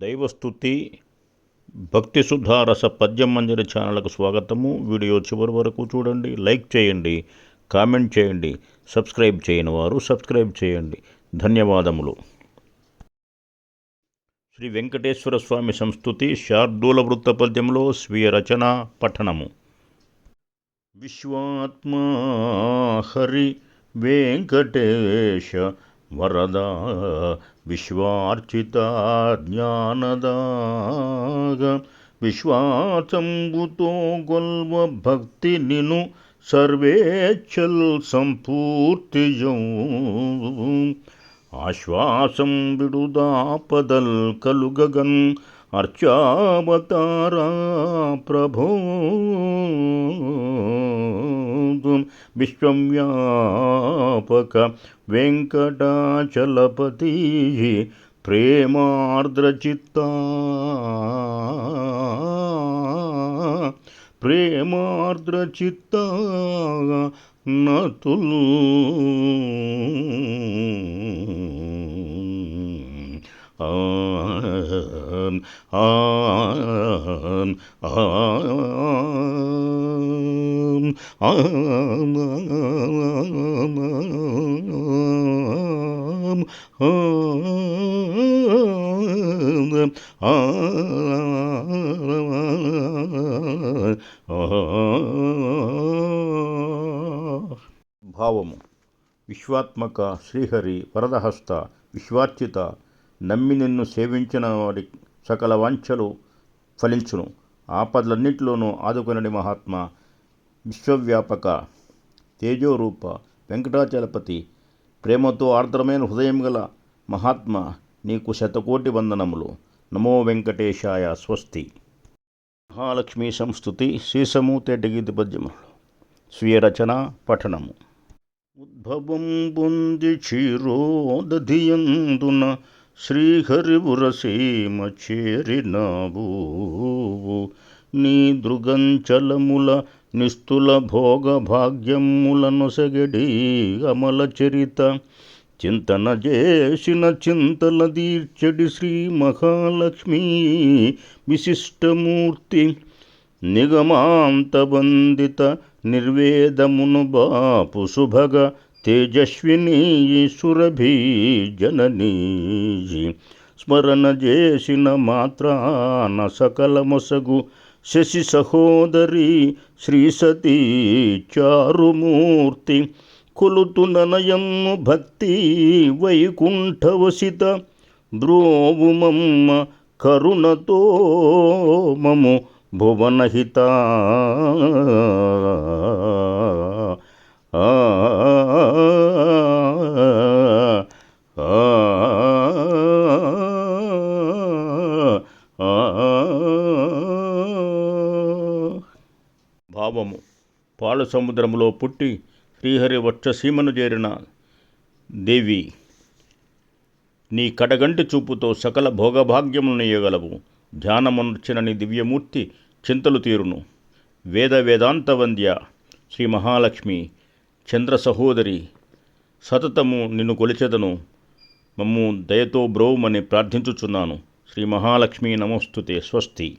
దైవస్థుతి భక్తి సుధారస పద్యం మంజరి ఛానల్కు స్వాగతము. వీడియో చివరి వరకు చూడండి లైక్ చేయండి కామెంట్ చేయండి సబ్స్క్రైబ్ చేయని వారు సబ్స్క్రైబ్ చేయండి. ధన్యవాదములు. శ్రీ వెంకటేశ్వర స్వామి సంస్థుతి శార్దూల వృత్త పద్యంలో స్వీయ రచన పఠనము. విశ్వాత్మా హరి వెంకటేశ వరదా విశ్వార్చిత జ్ఞానదాగ విశ్వాసంబుతో గొల్వ భక్తి నిను సర్వేచ్చల్ సంపూర్తియౌ ఆశ్వాసం విడుదాపదల్ కలుగగన్ అర్చావతారా ప్రభో. విశ్వవ్యాపక వెంకటాచలపతి ప్రేమార్ద్రచిత్త ప్రేమార్ద్రచిత్త నతులు ఆం ఆం ఆం భావము. విశ్వాత్మక శ్రీహరి వరదహస్త విశ్వార్చిత నమ్మి నిన్ను సేవించిన వాడి సకల వాంఛలు ఫలించును. ఆపదలన్నింటిలోనూ ఆదుకునడి మహాత్మ విశ్వవ్యాపక తేజోరూప వెంకటాచలపతి ప్రేమతో ఆర్ద్రమైన హృదయం గల మహాత్మ నీకు శతకోటి వందనములు. నమో వెంకటేశాయ స్వస్తి. మహాలక్ష్మి సంస్థుతి శ్రీసము తెడ్డగీతి పద్యములు. స్వీయ రచన పఠనము. ఉద్భవం పొంది క్షీరోదధియందున శ్రీహరివురసీమ చేరినావు. నీ దృగంచలముల నిస్తుల భోగ భాగ్యముల నొసగడి అమల చరిత చింతన చేసిన చింతల తీర్చడి శ్రీ మహాలక్ష్మీ విశిష్టమూర్తి నిగమాంతవందిత నిర్వేదమును బాపు శుభగ తేజస్విని సురభి జననీ. స్మరణ చేసిన మాత్రాన సకల మొసగు శశి సహోదరి శ్రీ సతీ చారుమూర్తి కొలుతు ననయమ్ము భక్తి వైకుంఠవసిత ద్రోవుమమ్మ కరుణతో మము భువనహిత భావము. పాల సముద్రములో పుట్టి శ్రీహరి వక్షసీమను చేరిన దేవి నీ కడగంటి చూపుతో సకల భోగభాగ్యములను ఇయ్యగలవు. ధ్యానమునర్చిన నీ దివ్యమూర్తి చింతలు తీరును. వేద వేదాంత వంద్య శ్రీ మహాలక్ష్మి చంద్ర సహోదరి సతతము నిన్ను కొలిచెదను. మమ్ము దయతో బ్రోవమని ప్రార్థించుచున్నాను. శ్రీ మహాలక్ష్మి నమోస్తుతే స్వస్తి.